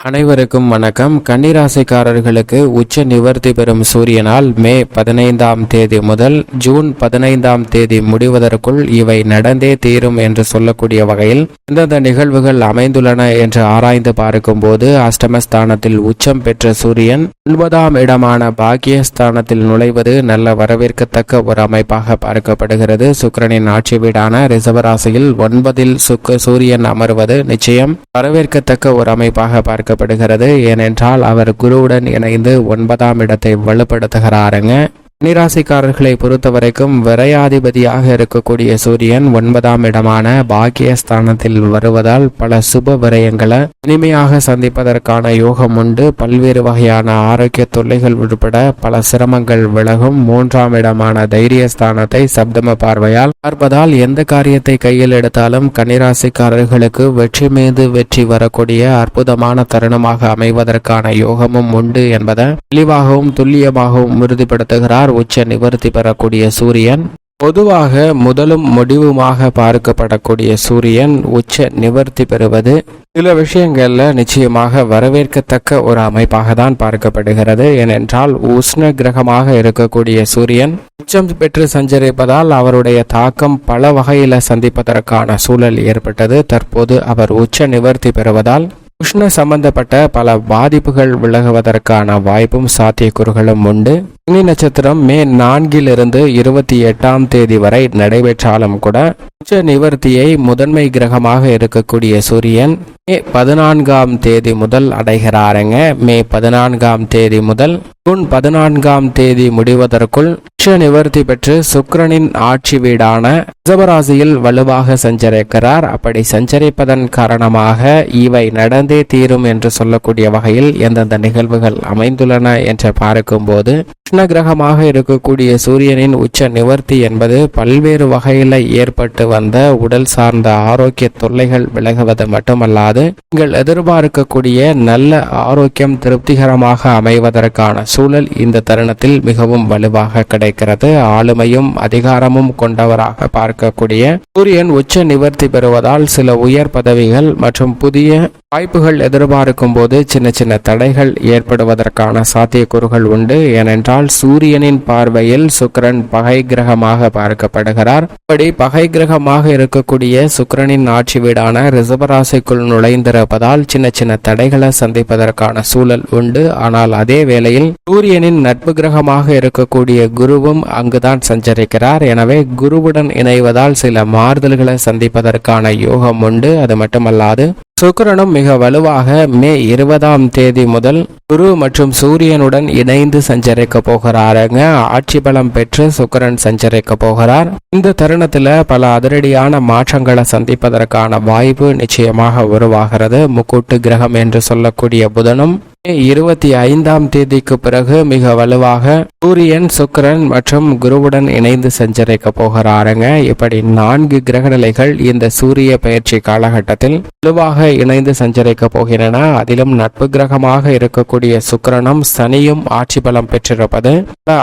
அனைவருக்கும் வணக்கம். கன்னிராசிக்காரர்களுக்கு உச்ச நிவர்த்தி பெறும் சூரியனால் மே பதினைந்தாம் தேதி முதல் ஜூன் பதினைந்தாம் தேதி முடிவதற்குள் இவை நடந்தே தீரும் என்று சொல்லக்கூடிய வகையில் எந்தெந்த நிகழ்வுகள் அமைந்துள்ளன என்று ஆராய்ந்து பார்க்கும்போது அஷ்டமஸ்தானத்தில் உச்சம் பெற்ற சூரியன் ஒன்பதாம் இடமான பாக்கியஸ்தானத்தில் நுழைவது நல்ல வரவேற்கத்தக்க ஒரு அமைப்பாக பார்க்கப்படுகிறது. சுக்கிரனின் ஆட்சி வீடான ரிசவராசியில் ஒன்பதில் சுக்க சூரியன் அமர்வது நிச்சயம் வரவேற்கத்தக்க ஒரு அமைப்பாக பார்க்க பார்க்கப்படுகிறது. ஏனென்றால் அவர் குருவுடன் இணைந்து ஒன்பதாம் இடத்தை வலுப்படுத்துகிறாருங்க. கன்னிராசிக்காரர்களை பொறுத்தவரைக்கும் விரையாதிபதியாக இருக்கக்கூடிய சூரியன் ஒன்பதாம் இடமான பாக்கியஸ்தானத்தில் வருவதால் பல சுப விரயங்களை இனிமையாக சந்திப்பதற்கான யோகம் உண்டு. பல்வேறு வகையான ஆரோக்கிய தொல்லைகள் உட்பட பல சிரமங்கள் விலகும். மூன்றாம் இடமான தைரியஸ்தானத்தை சப்தம பார்வையால் பார்ப்பதால் எந்த காரியத்தை கையில் எடுத்தாலும் கன்னிராசிக்காரர்களுக்கு வெற்றி மீது வெற்றி வரக்கூடிய அற்புதமான தருணமாக அமைவதற்கான யோகமும் உண்டு என்பதை தெளிவாகவும் துல்லியமாகவும் உறுதிப்படுத்துகிறார். உச்ச நிவர்த்தி பெறக்கூடிய சூரியன் பொதுவாக முதலும் முடிவுமாக பார்க்கப்படக்கூடிய சூரியன் உச்ச நிவர்த்தி பெறுவது சில விஷயங்கள்ல நிச்சயமாக வரவேற்கத்தக்க ஒரு அமைப்பாக தான் பார்க்கப்படுகிறது. ஏனென்றால் உஷ்ண கிரகமாக இருக்கக்கூடிய சூரியன் உச்சம் பெற்று சஞ்சரிப்பதால் அவருடைய தாக்கம் பல வகையில சந்திப்பதற்கான சூழல் ஏற்பட்டது. தற்போது அவர் உச்ச நிவர்த்தி பெறுவதால் உஷ்ண சம்பந்தப்பட்ட பல பாதிப்புகள் விலகுவதற்கான வாய்ப்பும் சாத்தியக்கூறுகளும் உண்டு. அக்னி நட்சத்திரம் மே நான்கிலிருந்து இருபத்தி எட்டாம் தேதி வரை நடைபெற்றாலும் கூட உச்ச நிவர்த்தியை முதன்மை கிரகமாக இருக்கக்கூடிய சூரியன் மே பதினான்காம் தேதி முதல் அடைகிறாருங்க. மே பதினான்காம் தேதி முதல் ஜூன் பதினான்காம் தேதி முடிவதற்குள் உச்ச நிவர்த்தி பெற்று சுக்ரனின் ஆட்சி வீடான ரிஷபராசியில் வலுவாக சஞ்சரிக்கிறார். அப்படி சஞ்சரிப்பதன் காரணமாக இவை நடந்தே தீரும் என்று சொல்லக்கூடிய வகையில் எந்தெந்த நிகழ்வுகள் அமைந்துள்ளன என்று பார்க்கும்போது கிருஷ்ண கிரகமாக இருக்கக்கூடிய சூரியனின் உச்ச நிவர்த்தி என்பது பல்வேறு வகையில் ஏற்பட்டு வந்த உடல் சார்ந்த ஆரோக்கிய தொல்லைகள் விலகுவது மட்டுமல்லாது நீங்கள் எதிர்பார்க்கக்கூடிய நல்ல ஆரோக்கியம் திருப்திகரமாக அமைவதற்கான சூழல் இந்த தருணத்தில் மிகவும் வலுவாக கிடைக்கிறது. ஆளுமையும் அதிகாரமும் கொண்டவராக பார்க்கக்கூடிய சூரியன் உச்ச நிவர்த்தி பெறுவதால் சில உயர் பதவிகள் மற்றும் புதிய வாய்ப்புகள் எதிர்பார்க்கும் போது சின்ன சின்ன தடைகள் ஏற்படுவதற்கான சாத்தியக்கூறுகள் உண்டு. ஏனென்றால் சூரியனின் பார்வையில் சுக்கிரன் பகை கிரகமாக பார்க்கப்படுகிறார். இப்படி பகை கிரகமாக இருக்கக்கூடிய சுக்கரனின் ஆட்சி வீடான ரிசபராசிக்குள் நுழைந்திருப்பதால் சின்ன சின்ன தடைகளை சந்திப்பதற்கான சூழல் உண்டு. ஆனால் அதே வேளையில் சூரியனின் நட்பு கிரகமாக இருக்கக்கூடிய குருவும் அங்குதான் சஞ்சரிக்கிறார். எனவே குருவுடன் இணைவதால் சில மாறுதல்களை சந்திப்பதற்கான யோகம் உண்டு. அது மட்டுமல்லாது சுக்கரனும் மிக வலுவாக மே இருபதாம் தேதி முதல் குரு மற்றும் சூரியனுடன் இணைந்து சஞ்சரிக்க போகிறாருங்க. ஆட்சி பலம் பெற்று சுக்கரன் சஞ்சரிக்க போகிறார். இந்த தருணத்துல பல அதிரடியான மாற்றங்களை சந்திப்பதற்கான வாய்ப்பு நிச்சயமாக உருவாகிறது. முக்கூட்டு கிரகம் என்று சொல்லக்கூடிய புதனும் இருபத்தி ஐந்தாம் தேதிக்கு பிறகு மிக வலுவாக சூரியன் சுக்கிரன் மற்றும் குருவுடன் இணைந்து சஞ்சரிக்க போகிறாருங்க. இப்படி நான்கு கிரகநிலைகள் இந்த சூரிய பயிற்சி காலகட்டத்தில் வலுவாக இணைந்து சஞ்சரிக்க போகின்றன. அதிலும் நட்பு கிரகமாக இருக்கக்கூடிய சுக்கரனும் சனியும் ஆட்சி பலம் பெற்றிருப்பது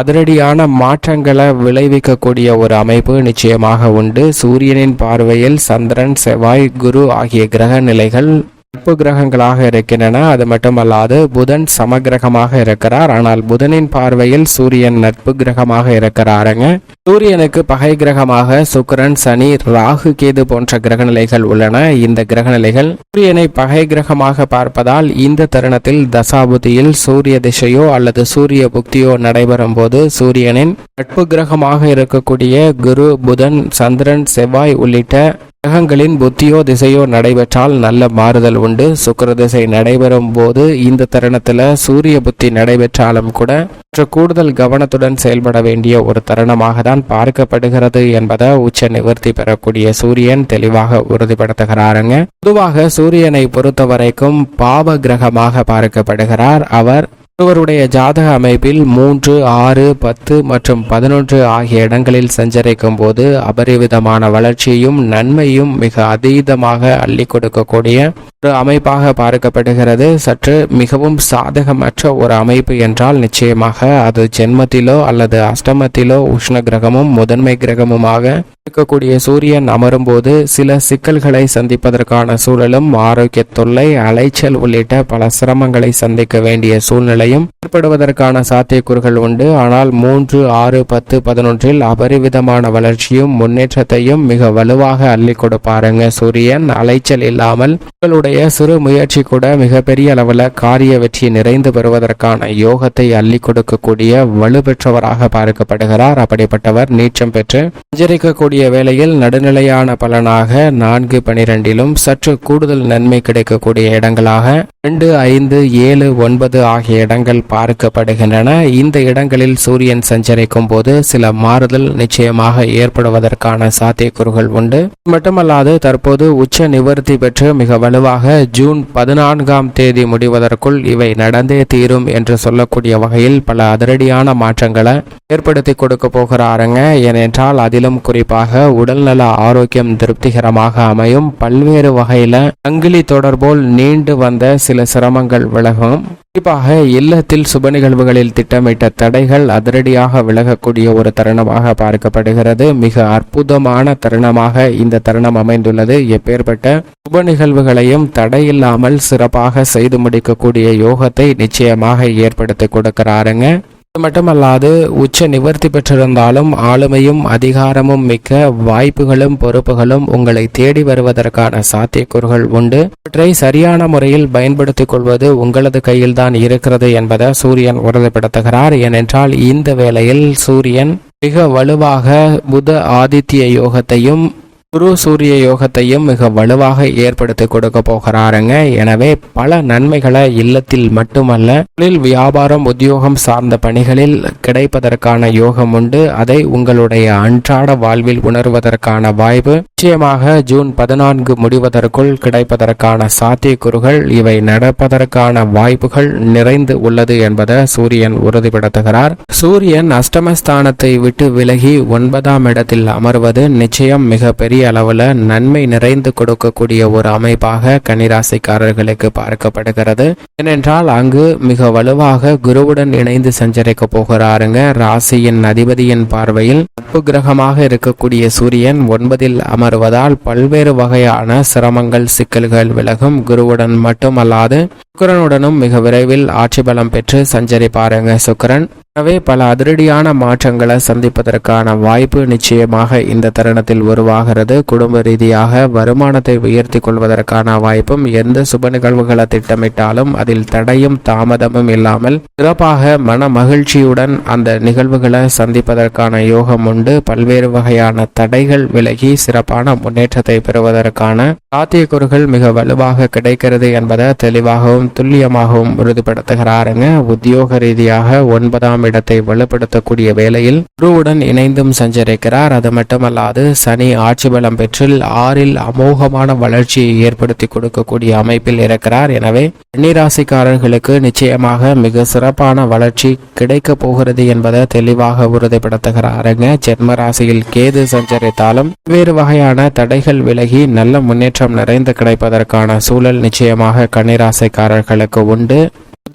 அதிரடியான மாற்றங்களை விளைவிக்கக்கூடிய ஒரு அமைப்பு நிச்சயமாக உண்டு. சூரியனின் பார்வையில் சந்திரன் செவ்வாய் குரு ஆகிய கிரக நிலைகள் நட்பு கிரகங்களாக இருக்கின்றன அது மட்டுமல்லாது புதன் சமகிரகமாக இருக்கிறார். ஆனால் புதனின் பார்வையில் சூரியன் நட்பு கிரகமாக இருக்கிறாருங்க. சூரியனுக்கு பகை கிரகமாக சுக்கிரன் சனி ராகு கேது போன்ற கிரகநிலைகள் உள்ளன. இந்த கிரகநிலைகள் சூரியனை பகை கிரகமாக பார்ப்பதால் இந்த தருணத்தில் தசாபுதியில் சூரிய திசையோ அல்லது சூரிய புக்தியோ நடைபெறும் போது சூரியனின் நட்பு கிரகமாக இருக்கக்கூடிய குரு புதன் சந்திரன் செவ்வாய் உள்ளிட்ட கிரகங்களின் புத்தியோ திசையோ நடைபெற்றால் நல்ல மாறுதல் உண்டு. சுக்கர திசை நடைபெறும் போது இந்த தருணத்துல சூரிய புத்தி நடைபெற்றாலும் கூட மற்ற கூடுதல் கவனத்துடன் செயல்பட வேண்டிய ஒரு தருணமாக தான் பார்க்கப்படுகிறது என்பதை உச்ச நிவர்த்தி பெறக்கூடிய சூரியன் தெளிவாக உறுதிப்படுத்துகிறாருங்க. பொதுவாக சூரியனை பொறுத்த வரைக்கும் பாவ கிரகமாக பார்க்கப்படுகிறார். அவர் ஒருவருடைய ஜாதக அமைப்பில் மூன்று ஆறு பத்து மற்றும் பதினொன்று ஆகிய இடங்களில் சஞ்சரிக்கும் போது அபரிவிதமான வளர்ச்சியும் நன்மையும் மிக அதீதமாக அள்ளி கொடுக்கக்கூடிய ஒரு அமைப்பாக பார்க்கப்படுகிறது. சற்று மிகவும் சாதகமற்ற ஒரு அமைப்பு என்றால் நிச்சயமாக அது ஜென்மத்திலோ அல்லது அஷ்டமத்திலோ உஷ்ண கிரகமும் முதன்மை கிரகமுமாக இருக்கக்கூடிய சூரியன் அமரும்போது சில சிக்கல்களை சந்திப்பதற்கான சூழலும் ஆரோக்கிய தொல்லை அலைச்சல் உள்ளிட்ட பல சிரமங்களை சந்திக்க வேண்டிய சூழ்நிலையும் ஏற்படுவதற்கான சாத்தியக்கூறுகள் உண்டு. ஆனால் மூன்று ஆறு பத்து பதினொன்றில் அபரிவிதமான வளர்ச்சியும் முன்னேற்றத்தையும் மிக வலுவாக அள்ளி கொடுப்பாருங்க சூரியன். அலைச்சல் இல்லாமல் உங்களுடைய சிறு முயற்சி கூட மிகப்பெரிய அளவில் காரிய வெற்றி நிறைந்து பெறுவதற்கான யோகத்தை அள்ளி கொடுக்கக்கூடிய வலுப்பெற்றவராக பார்க்கப்படுகிறார். அப்படிப்பட்டவர் நீச்சம் பெற்று சஞ்சரிக்கக்கூடிய வேளையில் நடுநிலையான பலனாக நான்கு பனிரெண்டிலும் சற்று கூடுதல் நன்மை கிடைக்கக்கூடிய இடங்களாக ரெண்டு ஐந்து ஏழு ஒன்பது ஆகிய இடங்கள் பார்க்கப்படுகின்றன. இந்த இடங்களில் சூரியன் சஞ்சரிக்கும் போது சில மாறுதல் நிச்சயமாக ஏற்படுவதற்கான சாத்தியக்கூறுகள் உண்டு. மட்டுமல்லாது தற்போது உச்ச நிவர்த்தி பெற்று மிக வலுவாக ஜூன் பதினான்காம் தேதி முடிவதற்குள் இவை நடந்தே தீரும் என்று சொல்லக்கூடிய வகையில் பல அதிரடியான மாற்றங்களை ஏற்படுத்தி கொடுக்க போகிறாருங்க. ஏனென்றால் அதிலும் குறிப்பாக உடல்நல ஆரோக்கியம் திருப்திகரமாக அமையும். பல்வேறு வகையில அங்கிலி தொடர்போல் நீண்டு வந்த சில சிரமங்கள் விலகும். குறிப்பாக இல்லத்தில் சுப நிகழ்வுகளில் திட்டமிட்ட தடைகள் அதிரடியாக விலகக்கூடிய ஒரு தருணமாக பார்க்கப்படுகிறது. மிக அற்புதமான தருணமாக இந்த தருணம் அமைந்துள்ளது. எப்பேற்பட்ட சுப நிகழ்வுகளையும் தடையில்லாமல் சிறப்பாக செய்து முடிக்கக்கூடிய யோகத்தை நிச்சயமாக ஏற்படுத்தி கொடுக்கிறாருங்க. அது மட்டுமல்லாது உச்ச நிவர்த்தி பெற்றிருந்தாலும் ஆளுமையும் அதிகாரமும் மிக்க வாய்ப்புகளும் பொறுப்புகளும் உங்களை தேடி வருவதற்கான சாத்தியக்கூறுகள் உண்டு. அவற்றை சரியான முறையில் பயன்படுத்திக் கொள்வது உங்களது கையில்தான் இருக்கிறது என்பதை சூரியன் உறுதிப்படுத்துகிறார். ஏனென்றால் இந்த வேளையில் சூரியன் மிக வலுவாக புத ஆதித்ய யோகத்தையும் குரு சூரிய யோகத்தையும் மிக வலுவாக ஏற்படுத்தி கொடுக்க போகிறாருங்க. எனவே பல நன்மைகளை இல்லத்தில் மட்டுமல்ல தொழில் வியாபாரம் உத்தியோகம் சார்ந்த பணிகளில் கிடைப்பதற்கான யோகம் உண்டு. அதை உங்களுடைய அன்றாட வாழ்வில் உணர்வதற்கான வாய்ப்பு. நிச்சயமாக ஜூன் பதினான்கு முடிவதற்குள் கிடைப்பதற்கான சாத்தியக்கூறுகள் இவை நடப்பதற்கான வாய்ப்புகள் நிறைந்து உள்ளது என்பதை சூரியன் உறுதிப்படுத்துகிறார். சூரியன் அஷ்டமஸ்தானத்தை விட்டு விலகி ஒன்பதாம் இடத்தில் அமர்வது நிச்சயம் மிக பெரிய அளவில் நன்மை நிறைந்து கொடுக்கக்கூடிய ஒரு அமைப்பாக கன்னிராசிக்காரர்களுக்கு பார்க்கப்படுகிறது. ஏனென்றால் அங்கு மிக வலுவாக குருவுடன் இணைந்து சஞ்சரிக்க போகிறாருங்க. ராசியின் அதிபதியின் பார்வையில் நட்பு கிரகமாக இருக்கக்கூடிய சூரியன் ஒன்பதில் அமர்வதால் பல்வேறு வகையான சிரமங்கள் சிக்கல்கள் விலகும். குருவுடன் மட்டுமல்லாது சுக்கரனுடனும் மிக விரைவில் ஆட்சி பலம் பெற்று சஞ்சரிப்பாருங்க சுக்கரன். எனவே பல அதிரடியான மாற்றங்களை சந்திப்பதற்கான வாய்ப்பு நிச்சயமாக இந்த தருணத்தில் உருவாகிறது. குடும்ப ரீதியாக வருமானத்தை உயர்த்தி கொள்வதற்கான வாய்ப்பும் எந்த சுப நிகழ்வுகளை திட்டமிட்டாலும் அதில் தடையும் தாமதமும் இல்லாமல் சிறப்பாக மன மகிழ்ச்சியுடன் அந்த நிகழ்வுகளை சந்திப்பதற்கான யோகம் உண்டு. பல்வேறு வகையான தடைகள் விலகி சிறப்பான முன்னேற்றத்தை பெறுவதற்கான சாத்தியக்கூறுகள் மிக வலுவாக கிடைக்கிறது என்பதை தெளிவாகவும் துல்லியமாகவும் உறுதிப்படுத்துகிறாருங்க. உத்தியோக ரீதியாக ஒன்பதாம் இடத்தை வலுப்படுத்தக்கூடிய வேளையில் குருவுடன் இணைந்தும் சஞ்சரிக்கிறார். அது மட்டுமல்லாது சனி ஆட்சி பலம் பெற்று ஆறில் அமோகமான வளர்ச்சியை ஏற்படுத்தி கொடுக்கக்கூடிய அமைப்பில் இருக்கிறார். எனவே கன்னிராசிக்காரர்களுக்கு நிச்சயமாக மிக சிறப்பான வளர்ச்சி கிடைக்க போகிறது என்பதை தெளிவாக உறுதிப்படுத்துகிறாருங்க ஜென்ம ராசியில் கேது சஞ்சரித்தாலும் வேறு வகையான தடைகள் விலகி நல்ல முன்னேற்றம் நிறைந்து கிடைப்பதற்கான சூழல் நிச்சயமாக கன்னிராசிக்காரர்களுக்கு உண்டு.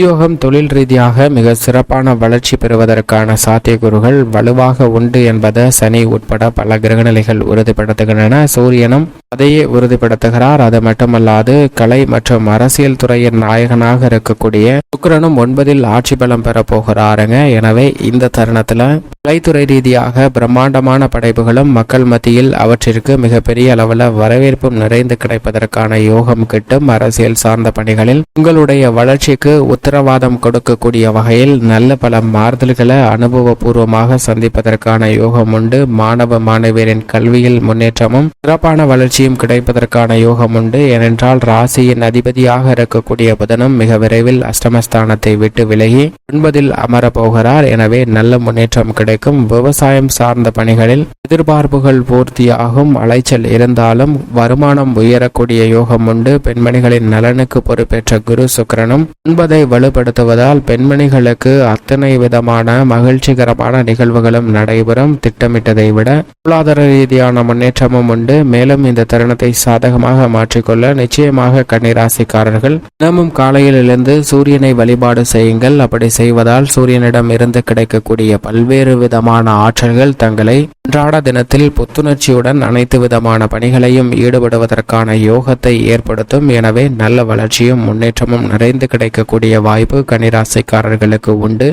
உத்தியோகம் தொழில் ரீதியாக மிக சிறப்பான வளர்ச்சி பெறுவதற்கான சாத்தியக்கூறுகள் வலுவாக உண்டு என்பதை சனி உட்பட பல கிரகநிலைகள் உறுதிப்படுத்துகின்றன. சூரியனும் அதையே உறுதிப்படுத்துகிறார். அது மட்டுமல்லாது கலை மற்றும் அரசியல் துறையின் நாயகனாக இருக்கக்கூடிய சுக்கரனும் ஒன்பதில் ஆட்சி பலம் பெற போகிறாருங்க. எனவே இந்த தருணத்துல கலைத்துறை ரீதியாக பிரம்மாண்டமான படைப்புகளும் மக்கள் மத்தியில் அவற்றிற்கு மிகப்பெரிய அளவில் வரவேற்பும் நிறைந்து கிடைப்பதற்கான யோகம் கிட்டும் அரசியல் சார்ந்த பணிகளில் உங்களுடைய வளர்ச்சிக்கு உத்தரவாதம் கொடுக்கக்கூடிய வகையில் நல்ல பல மாறுதல்களை அனுபவபூர்வமாக சந்திப்பதற்கான யோகம் உண்டு. மாணவ மாணவியரின் கல்வியில் முன்னேற்றமும் சிறப்பான வளர்ச்சியும் கிடைப்பதற்கான யோகம் உண்டு. ஏனென்றால் ராசியின் அதிபதியாக இருக்கக்கூடிய புதனும் மிக விரைவில் அஷ்டமஸ்தானத்தை விட்டு விலகி ஒன்பதில் அமரப்போகிறார். எனவே நல்ல முன்னேற்றம் கிடைக்கும். விவசாயம் சார்ந்த பணிகளில் எதிர்பார்ப்புகள் பூர்த்தியாகும். அலைச்சல் இருந்தாலும் வருமானம் உயரக்கூடிய யோகம் உண்டு. பெண்மணிகளின் நலனுக்கு பொறுப்பேற்ற குரு சுக்கிரனும் ஒன்பதை வலுப்படுத்துவதால் பெண்மணிகளுக்கு அத்தனை விதமான மகிழ்ச்சிகரமான நிகழ்வுகளும் நடைபெறும். திட்டமிட்டதை விட பொருளாதார ரீதியான முன்னேற்றமும் உண்டு. மேலும் இந்த தருணத்தை சாதகமாக மாற்றிக்கொள்ள நிச்சயமாக கன்னிராசிக்காரர்கள் தினமும் காலையில் எழுந்து சூரியனை வழிபாடு செய்யுங்கள். அப்படி செய்வதால் சூரியனிடம் இருந்து கிடைக்கக்கூடிய பல்வேறு விதமான ஆற்றல்கள் தங்களை அன்றாட தினத்தில் புத்துணர்ச்சியுடன் அனைத்து விதமான பணிகளையும் ஈடுபடுவதற்கான யோகத்தை ஏற்படுத்தும். எனவே நல்ல வளர்ச்சியும் முன்னேற்றமும் நிறைந்து கிடைக்கக்கூடிய வாய்ப்பு கனிராசிக்காரர்களுக்கு உண்டு.